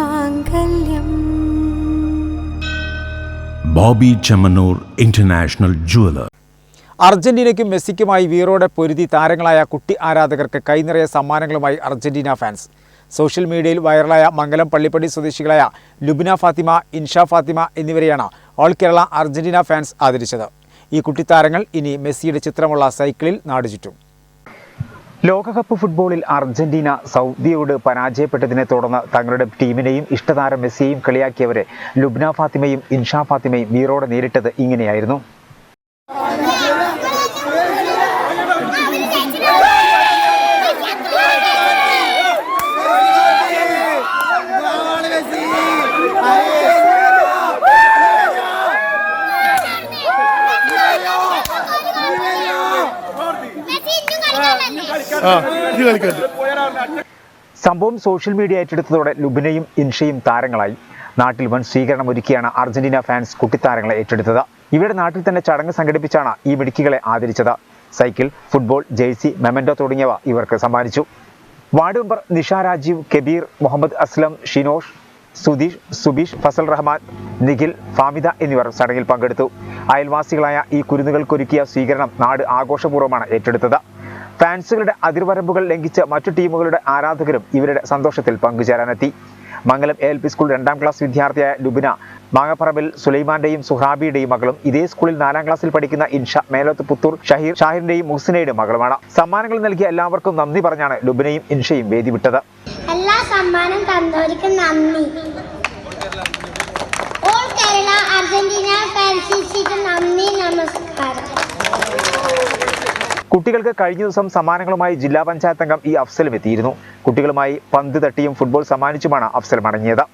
മാംഗല്യം. Boby Chemmanur international jeweller അർജന്റീനയ്ക്കും മെസ്സിക്കുമായി വീറോടെ പൊരുതി താരങ്ങളായ കുട്ടി ആരാധകർക്ക് കൈനിറയ സമ്മാനങ്ങളുമായി അർജന്റീന ഫാൻസ്. സോഷ്യൽ മീഡിയയിൽ വൈറലായ മംഗലം പള്ളിപ്പടി സ്വദേശികളായ ലുബിന ഫാത്തിമ ഇൻഷ ഫാത്തിമ എന്നിവരെയാണ് ഓൾ കേരള അർജന്റീന ഫാൻസ് ആദരിച്ചത്. ഈ കുട്ടിത്താരങ്ങൾ ഇനി മെസ്സിയുടെ ചിത്രമുള്ള സൈക്കിളിൽ നാടുചുറ്റും. ലോകകപ്പ് ഫുട്ബോളിൽ അർജന്റീന സൗദിയോട് പരാജയപ്പെട്ടതിനെ തുടർന്ന് തങ്ങളുടെ ടീമിനെയും ഇഷ്ടതാരം മെസ്സിയെയും കളിയാക്കിയവരെ ലുബ്ന ഫാത്തിമയും ഇൻഷാ ഫാത്തിമയും വീറോടെ നേരിട്ടത് ഇങ്ങനെയായിരുന്നു. സംഭവം സോഷ്യൽ മീഡിയ ഏറ്റെടുത്തതോടെ ലുബിനയും ഇൻഷയും താരങ്ങളായി. നാട്ടിൽ വൻ സ്വീകരണം ഒരുക്കിയാണ് അർജന്റീന ഫാൻസ് കുട്ടിത്താരങ്ങളെ ഏറ്റെടുത്തത്. ഇവരുടെ നാട്ടിൽ തന്നെ ചടങ്ങ് സംഘടിപ്പിച്ചാണ് ഈ മിടുക്കികളെ ആദരിച്ചത്. സൈക്കിൾ ഫുട്ബോൾ ജേഴ്സി മെമൻഡോ തുടങ്ങിയവ ഇവർക്ക് സമ്മാനിച്ചു. വാർഡ് മെമ്പർ നിഷ രാജീവ് കബീർ മുഹമ്മദ് അസ്ലം ഷിനോഷ് സുധീഷ് സുബീഷ് ഫസൽ റഹ്മാൻ നിഖിൽ ഫാമിദ എന്നിവർ ചടങ്ങിൽ പങ്കെടുത്തു. അയൽവാസികളായ ഈ കുരുന്നുകൾക്കൊരുക്കിയ സ്വീകരണം നാട് ആഘോഷപൂർവമാണ് ഏറ്റെടുത്തത്. ഫാൻസുകളുടെ അതിർവരമ്പുകൾ ലംഘിച്ച് മറ്റു ടീമുകളുടെ ആരാധകരും ഇവരുടെ സന്തോഷത്തിൽ പങ്കുചേരാനെത്തി. Mangalam A L P school രണ്ടാം ക്ലാസ് വിദ്യാർത്ഥിയായ ലുബിന മാങ്ങപ്പറമ്പിൽ സുലൈമാന്റെയും സുഹ്രാബിയുടെയും മകളും ഇതേ സ്കൂളിൽ നാലാം ക്ലാസ്സിൽ പഠിക്കുന്ന ഇൻഷ മേലോത്ത് പുത്തൂർ ഷഹീർ ഷാഹിറിന്റെയും മുഹ്സിനയുടെയും മകളുമാണ്. സമ്മാനങ്ങൾ നൽകിയ എല്ലാവർക്കും നന്ദി പറഞ്ഞാണ് ലുബിനയും ഇൻഷയും വേദി വിട്ടത് എല്ലാ സമ്മാനം തന്നവർക്ക് നന്ദി ഓൾ കേരള അർജന്റീന ഫാൻസിക്ക് നന്ദി നമസ്കാരം കുട്ടികൾക്ക് കഴിഞ്ഞ ദിവസം സമ്മാനങ്ങളുമായി ജില്ലാ പഞ്ചായത്ത് അംഗം ഇ അഫ്സലും എത്തിയിരുന്നു. കുട്ടികളുമായി പന്ത് തട്ടിയും ഫുട്ബോൾ സമ്മാനിച്ചുമാണ് അഫ്സൽ മടങ്ങിയത്.